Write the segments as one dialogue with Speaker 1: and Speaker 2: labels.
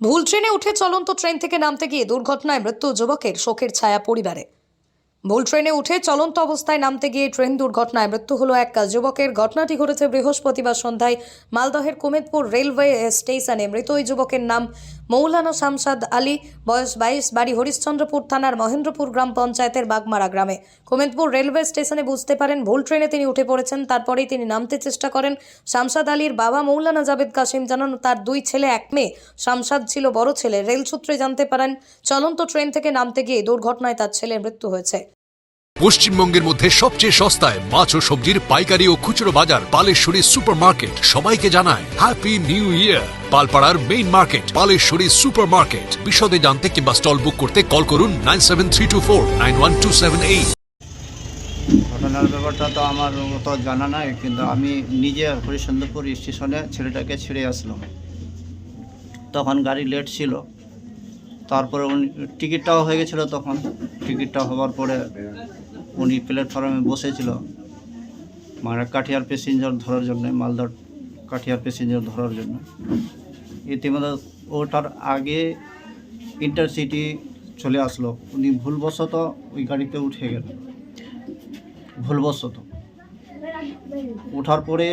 Speaker 1: ভুল ট্রেনে উঠে চলন্ত ট্রেন থেকে নামতে গিয়ে দুর্ঘটনায় মৃত্যু যুবকের শোকের ছায়া পরিবারে। ভুল ট্রেনে উঠে চলন্ত অবস্থায় নামতে গিয়ে ট্রেন দুর্ঘটনায় মৃত্যু হলো এক যুবকের। ঘটনাটি ঘটেছে বৃহস্পতিবার সন্ধ্যায় মালদহের কুমেদপুর রেলওয়ে স্টেশনে। মৃত ওই যুবকের নাম মৌলানা শামসাদ আলী, বয়স বাইশ, বাড়ি হরিশ্চন্দ্রপুর থানার মহেন্দ্রপুর গ্রাম পঞ্চায়েতের বাগমারা গ্রামে। কুমেদপুর রেলওয়ে স্টেশনে বুঝতে পারেন, ভুল ট্রেনে তিনি উঠে পড়েছেন, তারপরেই তিনি নামতে চেষ্টা করেন। শামসাদ আলীর বাবা মৌলানা জাবেদ কাসিম জানান, তার দুই ছেলে, এক মেয়ে। শামসাদ ছিল বড় ছেলে, রেল সূত্রে জানতে পারেন, চলন্ত ট্রেন থেকে নামতে গিয়ে দুর্ঘটনায় তার ছেলের মৃত্যু হয়েছে।
Speaker 2: পশ্চিমবঙ্গের মধ্যে সবচেয়ে সস্তায় মাছ ও সবজির পাইকারি ও খুচরো বাজার পালেশ্বরী সুপার মার্কেট সবাইকে জানায় হ্যাপি নিউ ইয়ার পালপাড়ার main market Paleshwari super market বিশদে জানতে কিংবা স্টল বুক করতে কল করুন nine seven three two four nine one two seven eight
Speaker 3: ঘটনার ব্যাপারটা তো আমার তো জানা নাই, কিন্তু আমি নিজে হরিশ্চন্দ্রপুর স্টেশনে ছেলেটাকে ছেড়ে আসলাম। তখন গাড়ি লেট ছিল। তারপরে টিকিটটাও হয়ে গেছিল তখন। টিকিটটা হওয়ার পরে উনি প্ল্যাটফর্মে বসেছিল। মানে কাঠিয়ার প্যাসেঞ্জার ধরার জন্য, মালদার কাঠিয়ার প্যাসেঞ্জার ধরার জন্য। ইতিমধ্যে ওটার আগে ইন্টারসিটি চলে আসলো। উনি ভুলবশত ওই গাড়িতে উঠে গেলেন ভুলবশত। ওঠার পরে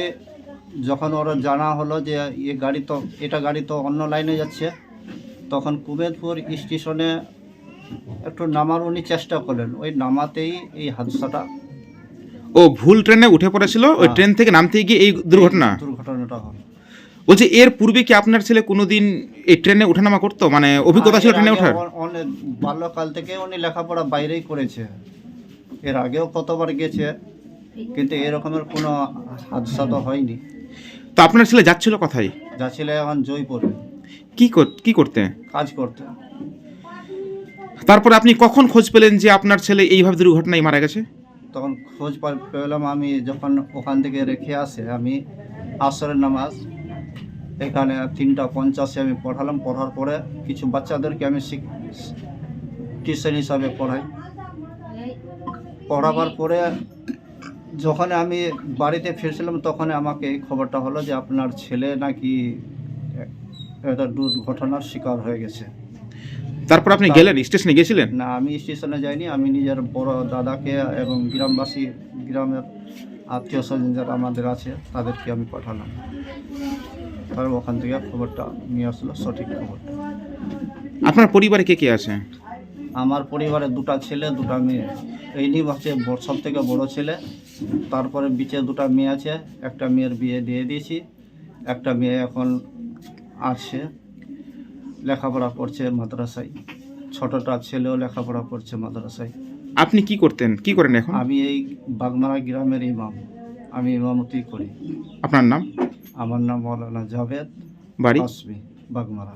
Speaker 3: যখন ওরা জানা হলো যে এ গাড়ি তো, এটা গাড়ি তো অন্য লাইনে যাচ্ছে, তখন কুমেদপুর স্টেশনে একটু নামার উনি চেষ্টা করলেন। ওই নামাতেই এই হাদসাটা
Speaker 4: ও ভুল ট্রেনে উঠে পড়েছিল? ওই
Speaker 3: হ্যাঁ।
Speaker 4: ট্রেন থেকে নামতে গিয়ে এই দুর্ঘটনা?
Speaker 3: দুর্ঘটনাটা হলো
Speaker 4: বলছি এর পূর্বে কি আপনার ছেলে কোনোদিন এই ট্রেনে ওঠানামা করতো? মানে অভিজ্ঞতা ছিল ট্রেনে ওঠার?
Speaker 3: অনেক বাল্যকাল থেকে উনি লেখাপড়া বাইরেই করেছে। এর আগেও কতবার গেছে কিন্তু এরকমের কোনো হাদসা তো হয়নি।
Speaker 4: তো আপনার ছেলে যাচ্ছিল কোথায়?
Speaker 3: যাচ্ছিল এখন জয়পুরে।
Speaker 4: কি কি করতে?
Speaker 3: কাজ করতে।
Speaker 4: তারপরে আপনি কখন খোঁজ পেলেন যে আপনার ছেলে এইভাবে দুর্ঘটনায় মারা গেছে?
Speaker 3: তখন খোঁজ পেলাম আমি যখন ওখান থেকে রেখে আসে, আমি আসরের নামাজ, এখানে তিনটা পঞ্চাশে আমি পড়ালাম, পড়ার পরে কিছু বাচ্চাদেরকে আমি টিউশন হিসাবে পড়াই। পড়াবার পরে যখন আমি বাড়িতে ফিরছিলাম তখন আমাকে এই খবরটা হলো যে আপনার ছেলে নাকি একটা দুর্ঘটনার শিকার হয়ে গেছে।
Speaker 4: তারপর আপনি গেলেন স্টেশনে গেছিলেন
Speaker 3: না আমি স্টেশনে যাইনি আমি নিজের বড় দাদাকে এবং গ্রামবাসী গ্রামের আত্মীয় স্বজন যারা আমাদের আছে তাদেরকে আমি পাঠালাম। তারপর ওখান থেকে খবরটা নিয়ে আসলো সঠিক খবরটা
Speaker 4: আপনার পরিবারে কে কে আছে?
Speaker 3: আমার পরিবারে দুটো ছেলে দুটো মেয়ে। এই নিয়ে হচ্ছে সব থেকে বড় ছেলে তারপরে বিচে দুটো মেয়ে আছে একটা মেয়ের বিয়ে দিয়ে দিয়েছি একটা মেয়ে এখন আছে লেখাপড়া করছে মাদ্রাসায়। ছোটটা ছেলেও লেখাপড়া করছে মাদ্রাসায়।
Speaker 4: আপনি কি করতেন? কি করেন এখন?
Speaker 3: আমি এই বাগমারা গ্রামের ইমাম। আমি ইমামতি করি।
Speaker 4: আপনার নাম?
Speaker 3: আমার নাম মৌলানা জাভেদ
Speaker 4: বাড়ি?
Speaker 3: বাগমারা।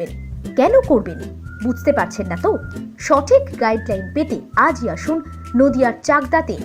Speaker 5: কেন করবেন? বুঝতে পারছেন না তো? সঠিক গাইডলাইন পেতে আজই আসুন নদিয়ার চাকদাতে।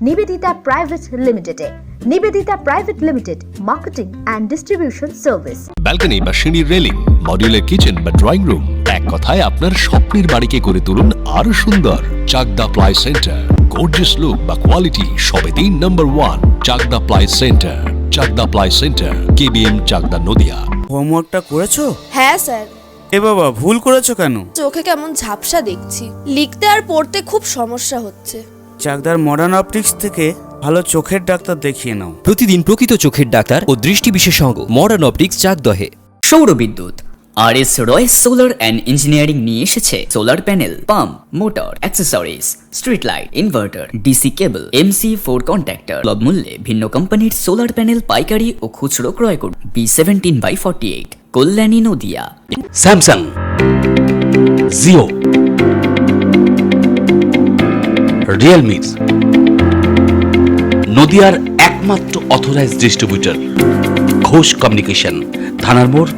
Speaker 5: নিবেদিতা প্রাইভেট লিমিটেডে Nivedita private limited marketing and distribution service.
Speaker 2: Balcony বা সিঁড়ির রেলিং, মডিউলার কিচেন বা ড্রয়িং রুম, এক কথায় আপনার স্বপ্নের বাড়িকে করে তুলুন আরও সুন্দর Chakdah ply centre. Gorgeous look বা কোয়ালিটি সবে তিন নম্বর one Chakdah ply centre Chakdah ply centre KBM Chakdah Nadia
Speaker 6: হোমওয়ার্কটা করেছ?
Speaker 7: হ্যাঁ স্যার।
Speaker 6: এ বাবা ভুল করেছ কেন?
Speaker 7: চোখে কেমন ঝাপসা দেখছি। লিখতে আর পড়তে খুব সমস্যা হচ্ছে।
Speaker 6: চাকদার মডার্ন অপটিক্স থেকে ভালো চোখের ডাক্তার দেখিয়ে নাও।
Speaker 8: প্রতিদিন প্রকৃত চোখের ডাক্তার ও দৃষ্টি বিশেষজ্ঞ মডার্ন অপটিক্স চাকদহে।
Speaker 9: সৌর বিদ্যুৎ। R S Roy solar and engineering নিয়ে এসেছে। Solar panel pump motor accessories street light inverter DC cable MC four contactor সুলভ মূল্যে ভিন্ন কোম্পানির সোলার প্যানেল পাইকারি ও খুচরো ক্রয় করুন। B seventeen by forty eight Kalyani Nadia.
Speaker 8: Samsung Jio Realme নদিয়ার একমাত্র অথরাইজড ডিস্ট্রিবিউটর
Speaker 10: ঘোষ কমিউনিকেশন থানার মোড়